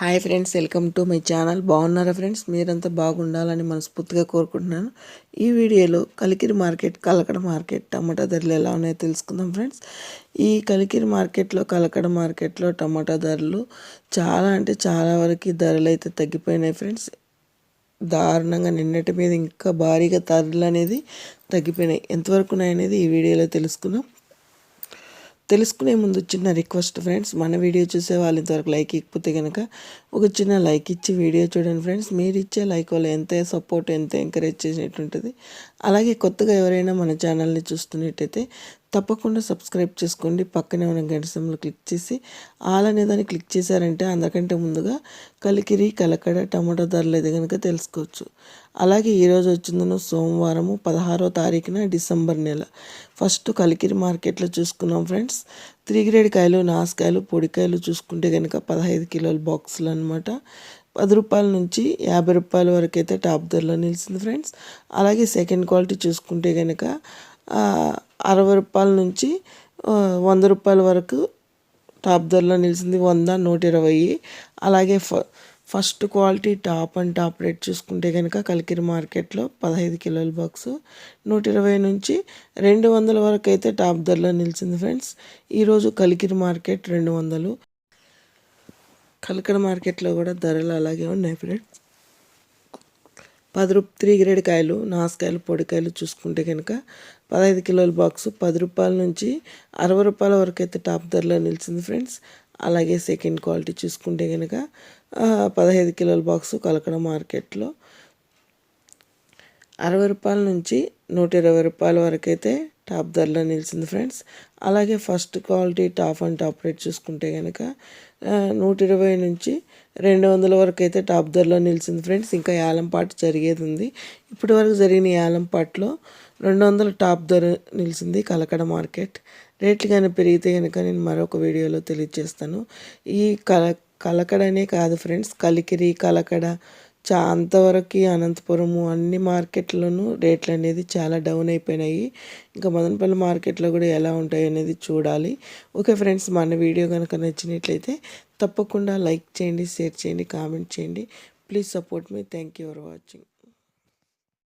Hi friends welcome to my channel. బాగున్నారా friends? మీరంతా బాగుండాలని మనస్ఫూర్తిగా కోరుకుంటున్నాను. ఈ వీడియోలో Kalikiri market Kalakada market tomato ధరలు ఎలా ఉన్నాయో తెలుసుకుందాం ఫ్రెండ్స్. ఈ కలికిరి మార్కెట్లో కలకడ మార్కెట్లో టమాటా ధరలు చాలా అంటే చాలా వరకు ధరలు అయితే తగ్గిపోయినాయి ఫ్రెండ్స్. దారుణంగా నిన్నటి మీద ఇంకా భారీగా ధరలు అనేది తగ్గిపోయినాయి. ఎంతవరకు ఉన్నాయనేది ఈ వీడియోలో తెలుసుకుందాం. తెలుసుకునే ముందు చిన్న రిక్వెస్ట్ ఫ్రెండ్స్ మన వీడియో చూసే వాళ్ళు ఇంతవరకు లైక్ ఇకపోతే కనుక ఒక చిన్న లైక్ ఇచ్చి వీడియో చూడండి ఫ్రెండ్స్ మీరు ఇచ్చే లైక్ వల్ల ఎంత సపోర్ట్ ఎంత ఎంకరేజ్ చేసినట్టుంటుంది. అలాగే కొత్తగా ఎవరైనా మన ఛానల్ని చూస్తున్నట్టయితే తప్పకుండా సబ్స్క్రైబ్ చేసుకోండి. పక్కనే ఉన్న గంట క్లిక్ చేసి ఆల్ అనే దాన్ని క్లిక్ చేశారంటే అందరికంటే ముందుగా కలికిరి కలకడ టమాటో ధరలు అయితే కనుక తెలుసుకోవచ్చు. అలాగే ఈరోజు వచ్చిందను సోమవారము పదహారో తారీఖున డిసెంబర్ నెల. ఫస్ట్ కలికిరి మార్కెట్లో చూసుకున్నాం ఫ్రెండ్స్. త్రీ గ్రేడ్ కాయలు నాసుకాయలు పొడికాయలు చూసుకుంటే కనుక పదహైదు కిలోల బాక్సులు అనమాట పది రూపాయల నుంచి యాభై రూపాయల వరకు అయితే టాప్ ధరలో నిలిచింది ఫ్రెండ్స్. అలాగే సెకండ్ క్వాలిటీ చూసుకుంటే కనుక అరవై రూపాయల నుంచి వంద రూపాయల వరకు టాప్ ధరలో నిలిచింది వంద నూట ఇరవై. అలాగే ఫ first quality top and top rate చూసుకుంటే కనుక కలికిరి మార్కెట్లో పదహైదు కిలోల బాక్స్ నూట ఇరవై నుంచి రెండు వందల వరకు అయితే టాప్ ధరలో నిలిచింది ఫ్రెండ్స్. ఈరోజు కలికిరి మార్కెట్ రెండు వందలు. కలికడ మార్కెట్లో కూడా ధరలు అలాగే ఉన్నాయి ఫ్రెండ్స్. పది రూప త్రీ గ్రేడ్ కాయలు నాసుకాయలు పొడికాయలు చూసుకుంటే కనుక పదహైదు కిలోల బాక్స్ పది రూపాయల నుంచి అరవై రూపాయల వరకు అయితే టాప్ ధరలో నిలిచింది ఫ్రెండ్స్. అలాగే సెకండ్ క్వాలిటీ చూసుకుంటే కనుక పదహైదు కిలోల బాక్స్ కలకడ మార్కెట్లో అరవై రూపాయల నుంచి నూట ఇరవై రూపాయల వరకు అయితే టాప్ ధరలో నిలిచింది ఫ్రెండ్స్. అలాగే first quality top and top rate చూసుకుంటే కనుక నూట ఇరవై నుంచి రెండు వందల వరకు అయితే టాప్ ధరలో నిలిచింది ఫ్రెండ్స్. ఇంకా యాలంపాటు జరిగేది ఉంది. ఇప్పటి వరకు జరిగిన యాలంపాట్లో రెండు వందల టాప్ ధర నిలిచింది కలకడ మార్కెట్. రేట్లు కానీ పెరిగితే కనుక నేను మరొక వీడియోలో తెలియజేస్తాను. ఈ కల కలకడనే కాదు ఫ్రెండ్స్ కలికిరి కలకడ చా అంతవరకు అనంతపురము అన్ని మార్కెట్లోనూ రేట్లు అనేది చాలా డౌన్ అయిపోయినాయి. ఇంకా మదనపల్లి మార్కెట్లో కూడా ఎలా ఉంటాయి అనేది చూడాలి. ఓకే ఫ్రెండ్స్ మన వీడియో కనుక నచ్చినట్లయితే తప్పకుండా లైక్ చేయండి షేర్ చేయండి కామెంట్ చేయండి. Please support me. Thank you for watching.